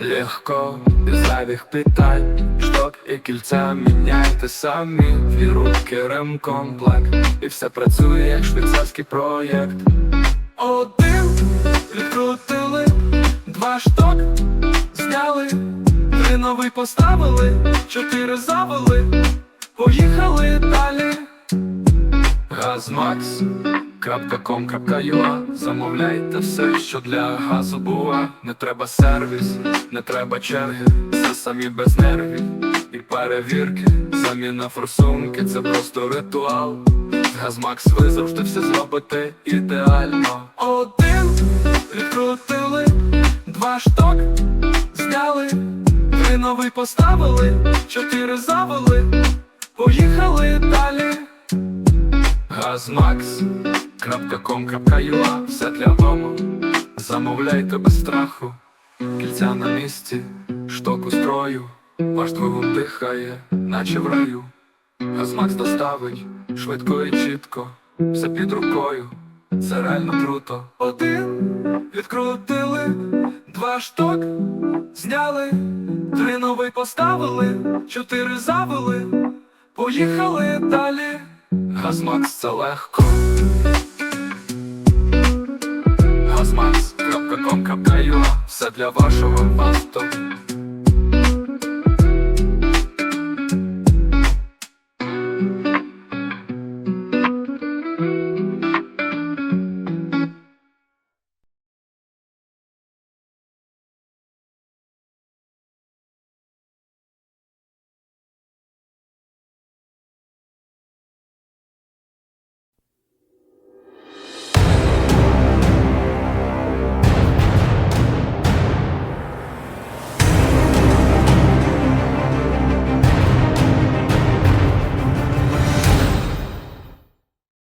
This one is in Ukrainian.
легко, без зайвих питань. Шток і кільця міняйте самі. Дві руки ремкомплект І все працює як швейцарський проєкт. Один відкрутили, два шток зняли, три новий поставили, чотири завели, поїхали далі. Газмакс.com.ua Замовляйте все, що для газу бува Не треба сервіс, не треба черги, все самі без нервів і перевірки. Заміна форсунки це просто ритуал. Газмакс ви завжди все зробите ідеально. Один відкрутили, два шток зняли, три новий поставили, чотири завели, поїхали далі. Газмакс.com.ua Все для дому. Замовляйте без страху, кільця на місці, шток у строю, ваш двигун дихає, наче в раю. Газмакс доставить швидко і чітко, все під рукою, це реально круто. Один. Відкрутили, два шток зняли, три новий поставили, чотири завели, поїхали далі. Газмакс це легко. Газмакс.com.ua Все для вашого авто.